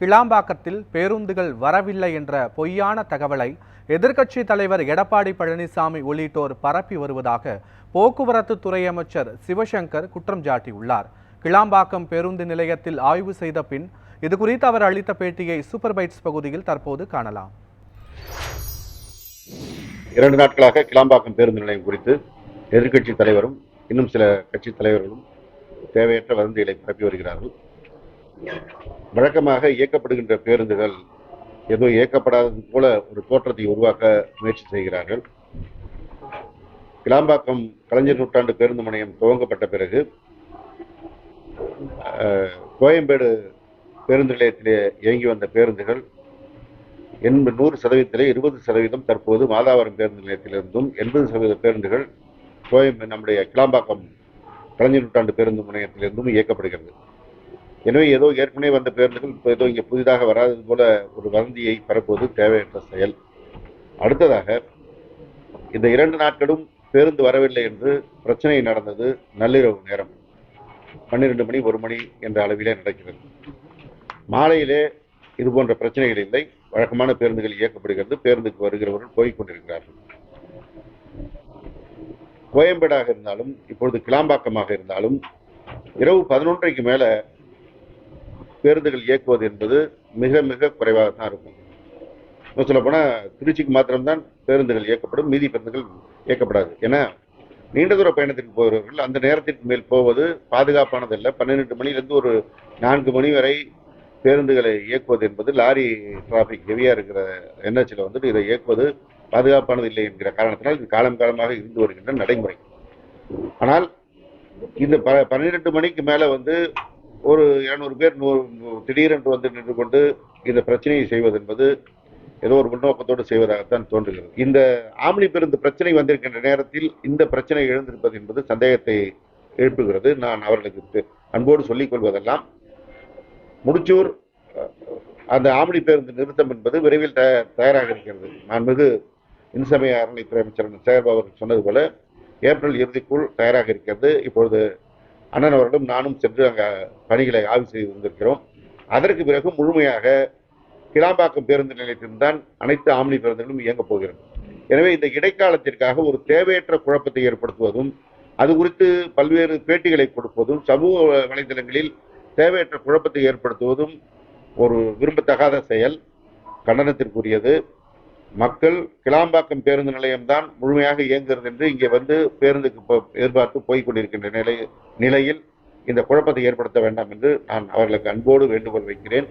கிளாம்பாக்கத்தில் பேருந்துகள் வரவில்லை என்ற பொய்யான தகவலை எதிர்க்கட்சி தலைவர் எடப்பாடி பழனிசாமி உள்ளிட்டோர் பரப்பி வருவதாக போக்குவரத்து துறை அமைச்சர் சிவசங்கர் குற்றம் சாட்டியுள்ளார். கிளாம்பாக்கம் பேருந்து நிலையத்தில் ஆய்வு செய்த பின் இதுகுறித்து அவர் அளித்த பேட்டியை சூப்பர் பைட்ஸ் பகுதியில் தற்போது காணலாம். இரண்டு நாட்களாக கிளாம்பாக்கம் பேருந்து நிலையம் குறித்து எதிர்க்கட்சி தலைவரும் இன்னும் சில கட்சி தலைவர்களும் தேவையற்ற வதந்திகளை பரப்பி வருகிறார்கள். வழக்கமாக இயக்கப்படுகின்ற பேருந்துகள் எதுவும் இயக்கப்படாதது போல ஒரு தோற்றத்தை உருவாக்க முயற்சி செய்கிறார்கள். கிளாம்பாக்கம் கலைஞர் நூற்றாண்டு பேருந்து முனையம் துவங்கப்பட்ட பிறகு கோயம்பேடு பேருந்து நிலையத்திலே இயங்கி வந்த பேருந்துகள் எண்பது நூறு சதவீதத்திலே இருபது சதவீதம் தற்போது மாதாவரம் பேருந்து நிலையத்திலிருந்தும் எண்பது சதவீத பேருந்துகள் கோயம்பேடு நம்முடைய கிளாம்பாக்கம் கலைஞர் நூற்றாண்டு பேருந்து முனையத்திலிருந்தும் இயக்கப்படுகிறது. எனவே ஏதோ ஏற்கனவே வந்த பேருந்துகள் இப்போ ஏதோ இங்கே புதிதாக வராதது போல ஒரு வதந்தியை பரப்புவது தேவையற்ற செயல். அடுத்ததாக இந்த இரண்டு நாட்களும் பேருந்து வரவில்லை என்று பிரச்சனை நடந்தது நள்ளிரவு நேரம். பன்னிரெண்டு மணி ஒரு மணி என்ற அளவிலே நடக்கிறது. மாலையிலே இது போன்ற பிரச்சனைகள் இல்லை. வழக்கமான பேருந்துகள் இயக்கப்படுகிறது. பேருந்துக்கு வருகிறவர்கள் போய்க் கொண்டிருக்கிறார்கள். கோயம்பேடாக இருந்தாலும் இப்பொழுது கிளாம்பாக்கமாக இருந்தாலும் இரவு பதினொன்றைக்கு மேலே பேருந்துகள் இயக்குவது என்பது மிக மிக குறைவாக தான் இருக்கும். இன்னும் சொல்ல திருச்சிக்கு மாத்திரம்தான் பேருந்துகள் இயக்கப்படும் மீதி பேருந்துகள் இயக்கப்படாது. ஏன்னா நீண்ட தூர பயணத்திற்கு போகிறவர்கள் அந்த நேரத்திற்கு மேல் போவது பாதுகாப்பானதல்ல பன்னிரெண்டு மணிலிருந்து ஒரு நான்கு மணி வரை பேருந்துகளை இயக்குவது என்பது லாரி டிராஃபிக் ஹெவியாக இருக்கிற என்எச்சில் வந்துட்டு இதை இயக்குவது பாதுகாப்பானது இல்லை என்கிற காரணத்தினால் இது காலம் காலமாக இருந்து வருகின்ற நடைமுறை. ஆனால் இந்த ப பன்னிரெண்டு மணிக்கு மேலே வந்து ஒரு இருநூறு பேர் நூறு திடீரென்று வந்து நின்று கொண்டு இந்த பிரச்சனையை செய்வது என்பது ஏதோ ஒரு முன்னோக்கத்தோடு செய்வதாகத்தான் தோன்றுகிறது. இந்த ஆம்னி பேருந்து பிரச்சனை வந்திருக்கின்ற நேரத்தில் இந்த பிரச்சனை எழுந்திருப்பது என்பது சந்தேகத்தை எழுப்புகிறது. நான் அவர்களுக்கு அன்போடு சொல்லிக் கொள்வதெல்லாம் முடிச்சூர் அந்த ஆம்னி பேருந்து நிறுத்தம் என்பது விரைவில் த தயாராக இருக்கிறது. மாண்புமிகு இன்சமய அறநிலைத்துறை அமைச்சர் சேகர்பாபு சொன்னது போல ஏப்ரல் இறுதிக்குள் தயாராக இருக்கிறது. இப்பொழுது அண்ணன் அவர்களும் நானும் சென்று அங்கே பணிகளை ஆய்வு செய்து வந்திருக்கிறோம். அதற்கு பிறகு முழுமையாக கிளாம்பாக்கம் பேருந்து நிலையத்தில்தான் அனைத்து ஆம்னி பேருந்துகளும் இயங்கப் போகிறது. எனவே இந்த இடைக்காலத்திற்காக ஒரு தேவையற்ற குழப்பத்தை ஏற்படுத்துவதும் அது குறித்து பல்வேறு பேட்டிகளை கொடுப்பதும் சமூக வலைதளங்களில் தேவையற்ற குழப்பத்தை ஏற்படுத்துவதும் ஒரு விரும்பத்தகாத செயல். கண்டனத்திற்குரியது. மக்கள் கிளாம்பாக்கம் பேருந்து நிலையம்தான் முழுமையாக இயங்குகிறது என்று இங்கே வந்து பேருந்துக்கு போ- எதிர்பார்த்து போய் கொண்டிருக்கின்ற நிலை நிலையில் இந்த குழப்பத்தை ஏற்படுத்த வேண்டாம் என்று நான் அவர்களுக்கு அன்போடு வேண்டுகோள் வைக்கிறேன்.